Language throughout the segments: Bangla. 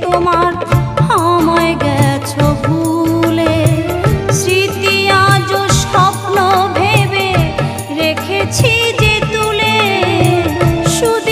তোমার আমায় গেছ ভুলে। স্মৃতি আজ স্বপ্ন ভেবে রেখেছি যে তুলে। শুধু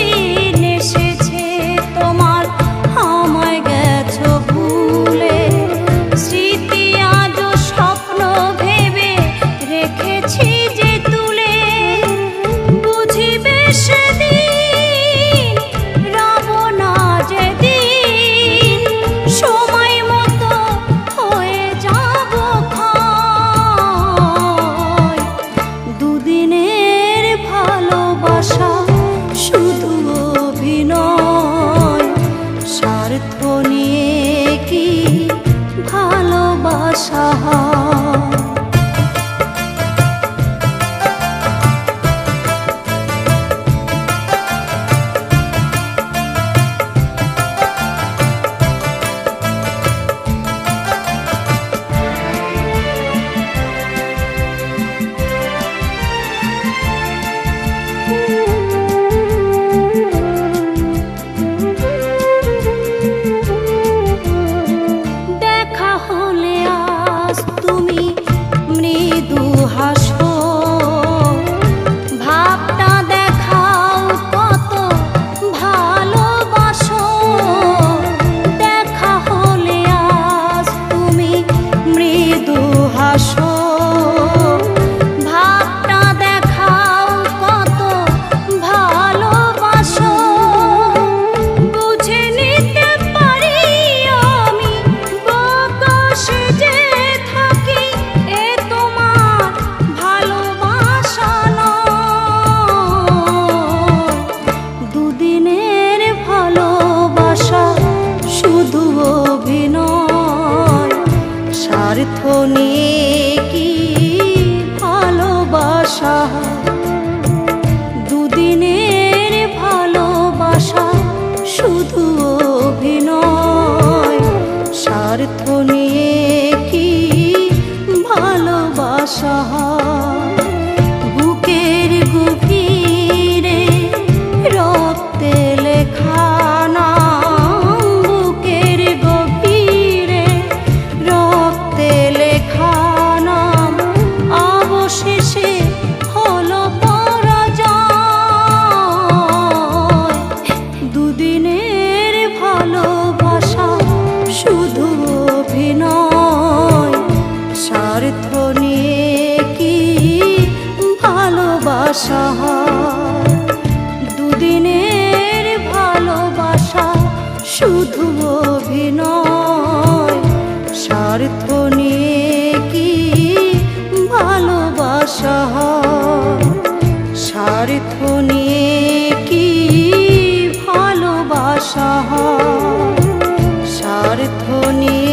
সাধনে কি ভালোবাসা? দুদিনের ভালোবাসা শুধু অভিনয়। স্বার্থ নিয়ে কি ভালোবাসা? অভিনয় স্বার্থ নিয়ে কি ভালোবাসা দুদিনের ভালোবাসা শুধু অভিনয় স্বার্থ কি ভালোবাসা স্বার্থ মোহনী